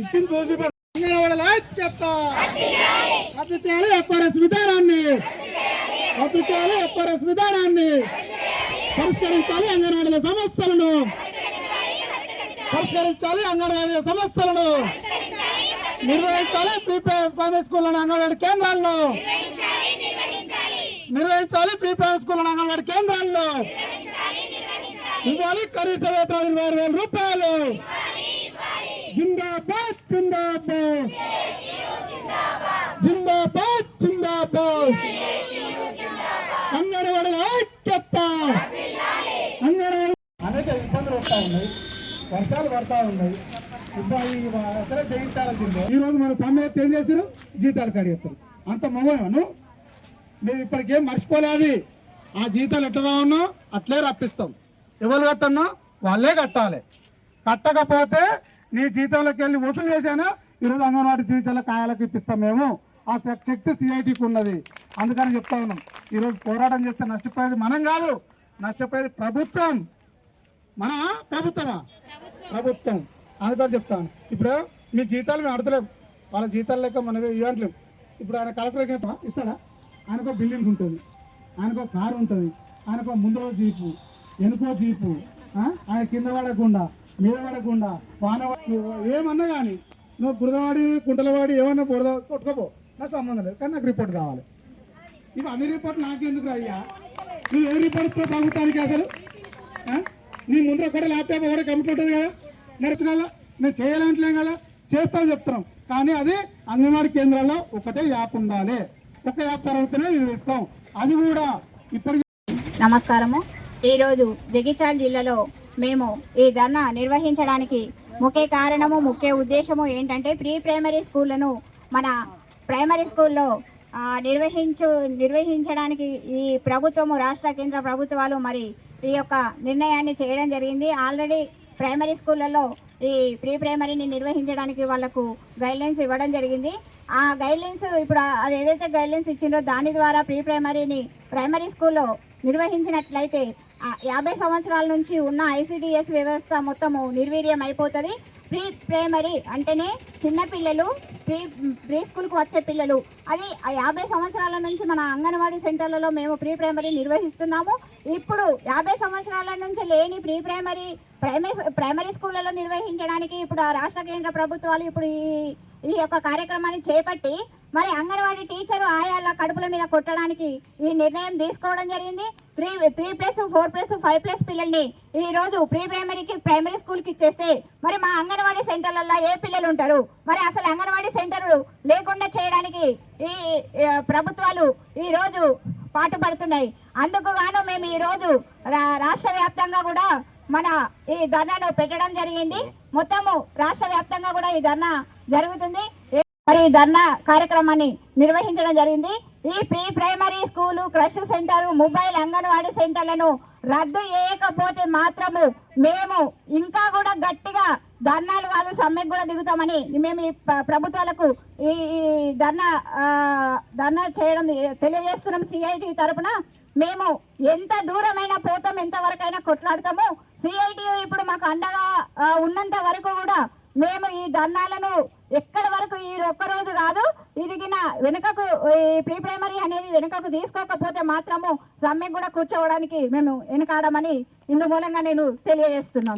ఇచ్చింది ఐక్యత రద్దు చేయాలి. ఎఫ్ఆర్ఎస్ విధానాన్ని. రద్దు చేయాలి. ఎఫ్ఆర్ఎస్ విధానాన్ని. పరిష్కరించాలి అంగన్వాడీల సమస్యలను. పరిష్కరించాలి అంగన్వాడీల సమస్యలను. నిర్వహించాలి ప్రీ ప్రైమరీ స్కూళ్ళను అంగన్వాడీ కేంద్రాలను నిర్వహించాలి ప్రీ ప్రైమరీ స్కూళ్ళను అంగన్వాడీ కేంద్రాల్లో. ఇవ్వాలి కనీస వేతనాలు ఇరవై వేల రూపాయలు. జిందాబాద్ జిందాబాద్. జిందాబాద్ జిందాబాద్. అంగన్వాడీల ఐక్యత. అంగన్వాడీ అనేక ఇబ్బందులు వస్తూ ఉన్నాయి. వర్షాలు పడతా ఉన్నాయి. అసలే ఈ రోజు మన సమ్మె ఏం చేశారు? జీతాలు కడిగేస్తారు. అంత మగను మేము ఇప్పటికేం మర్చిపోలేదు. ఆ జీతాలు ఎట్లా ఉన్నా అట్లే రప్పిస్తాం. ఎవరు కట్టన్నా? వాళ్ళే కట్టాలి. కట్టకపోతే నీ జీతంలోకి వెళ్ళి వసూలు చేశాను ఈరోజు అంగన్వాడీ టీచర్ల కాయాలకు ఇప్పిస్తాం మేము. ఆ శక్తి సిఐటికి ఉన్నది. అందుకని చెప్తా ఉన్నాం. ఈరోజు పోరాటం చేస్తే నష్టపోయేది మనం కాదు నష్టపోయేది ప్రభుత్వం. మన ప్రభుత్వమా? ప్రభుత్వం. అందుకని చెప్తాను ఇప్పుడు మీ జీతాలు మేము అడతలేము వాళ్ళ జీతాలు లెక్క మనం ఇవ్వట్లేం. ఇప్పుడు ఆయన కలెక్టర్కి ఇస్తాడా? ఇస్తాడా? ఆయనకో బిల్డింగ్ ఉంటుంది. ఆయనకో కారు ఉంటుంది. ఆయనకో ముందులో జీపు వెనుకో జీపు ఆయన కింద పడకుండా మీద పడకుండా వాన ఏమన్నా కానీ నువ్వు బురదవాడి కుంటలవాడి ఏమన్నా బురద కొట్టుకోపో. నాకు సంబంధం లేదు. కానీ నాకు రిపోర్ట్ కావాలి. ఇవి అన్ని రిపోర్ట్ నాకెందుకు అయ్యా? నువ్వు ఏ రిపోర్ట్ ఇస్తావు ప్రభుత్వానికి అసలు? నీ ముందర కూడా ల్యాప్టాప్ కూడా కంప్యూటర్ ఉంటుంది కదా? నడుచు కదా. మేము చేయాలంటలేం కదా? చేస్తామని చెప్తున్నాం. కానీ అది అంగన్వాడీ కేంద్రాల్లో ఒకటే యాప్ ఉండాలి. ఒక యాప్ తర్వాతనే నిర్వహిస్తాం అది కూడా ఇప్పటికీ నమస్కారము. ఈరోజు జగిత్యాల జిల్లాలో మేము ఈ ధర్నా నిర్వహించడానికి ముఖ్య కారణము ముఖ్య ఉద్దేశము ఏంటంటే ప్రీ ప్రైమరీ స్కూళ్ళను మన ప్రైమరీ స్కూల్లో నిర్వహించు నిర్వహించడానికి ఈ ప్రభుత్వము రాష్ట్ర కేంద్ర ప్రభుత్వాలు మరి ఈ యొక్క నిర్ణయాన్ని చేయడం జరిగింది. ఆల్రెడీ ప్రైమరీ స్కూళ్ళలో ఈ ప్రీ ప్రైమరీని నిర్వహించడానికి వాళ్ళకు గైడ్లైన్స్ ఇవ్వడం జరిగింది. ఆ గైడ్లైన్స్ ఇప్పుడు అది ఏదైతే గైడ్లైన్స్ ఇచ్చిందో దాని ద్వారా ప్రీ ప్రైమరీని ప్రైమరీ స్కూల్లో నిర్వహించినట్లయితే యాభై సంవత్సరాల నుంచి ఉన్న ఐసిడిఎస్ వ్యవస్థ మొత్తము నిర్వీర్యం అయిపోతుంది ప్రీ ప్రైమరీ అంటేనే చిన్నపిల్లలు ప్రీ ప్రీ స్కూల్కి వచ్చే పిల్లలు. అది యాభై సంవత్సరాల నుంచి మన అంగన్వాడీ సెంటర్లలో మేము ప్రీ ప్రైమరీ నిర్వహిస్తున్నాము. ఇప్పుడు యాభై సంవత్సరాల నుంచి లేని ప్రీ ప్రైమరీ ప్రైమరీ ప్రైమరీ స్కూళ్ళలో నిర్వహించడానికి ఇప్పుడు రాష్ట్ర కేంద్ర ప్రభుత్వాలు ఇప్పుడు ఈ ఈ యొక్క కార్యక్రమాన్ని చేపట్టి మరి అంగన్వాడీ టీచరు ఆయాల కడుపుల మీద కొట్టడానికి ఈ నిర్ణయం తీసుకోవడం జరిగింది. Three three plus four plus five plus పిల్లల్ని ఈ రోజు ప్రీ ప్రైమరీకి ప్రైమరీ స్కూల్కి ఇచ్చేస్తే మరి మా అంగన్వాడీ సెంటర్లలో ఏ పిల్లలు ఉంటారు? మరి అసలు అంగన్వాడీ సెంటర్లు లేకుండా చేయడానికి ఈ ప్రభుత్వాలు ఈ రోజు పాటుపడుతున్నాయి. అందుకు గాను మేము ఈ రోజు రా- రాష్ట్ర వ్యాప్తంగా కూడా మన ఈ ధర్నాను పెట్టడం జరిగింది. మొత్తము రాష్ట్ర వ్యాప్తంగా కూడా ఈ ధర్నా జరుగుతుంది. మరి ఈ ధర్నా కార్యక్రమాన్ని నిర్వహించడం జరిగింది. ఈ pre primary school creche centre mobile anganwadi సెంటర్లను రద్దు చేయకపోతే మాత్రము మేము ఇంకా కూడా గట్టిగా ధర్నాలు కాదు సమ్మెకు కూడా దిగుతామని మేము ఈ ప్రభుత్వాలకు ఈ ధర్నా ధర్నా చేయడం తెలియజేస్తున్నాం సిఐటి తరఫున మేము ఎంత దూరమైనా పోతాం ఎంత వరకైనా కొట్లాడతాము. సిఐటి ఇప్పుడు మాకు అండగా ఉన్నంత వరకు కూడా మేము ఈ ధర్నాలను ఎక్కడి వరకు ఈ ఒక్కరోజు కాదు ఇదిగిన వెనుకకు ఈ ప్రీ ప్రైమరీ అనేది వెనుకకు తీసుకోకపోతే మాత్రము సమ్మె కూడా కూర్చోవడానికి మేము వెనుకాడమని ఇందు మూలంగా నేను తెలియజేస్తున్నాను.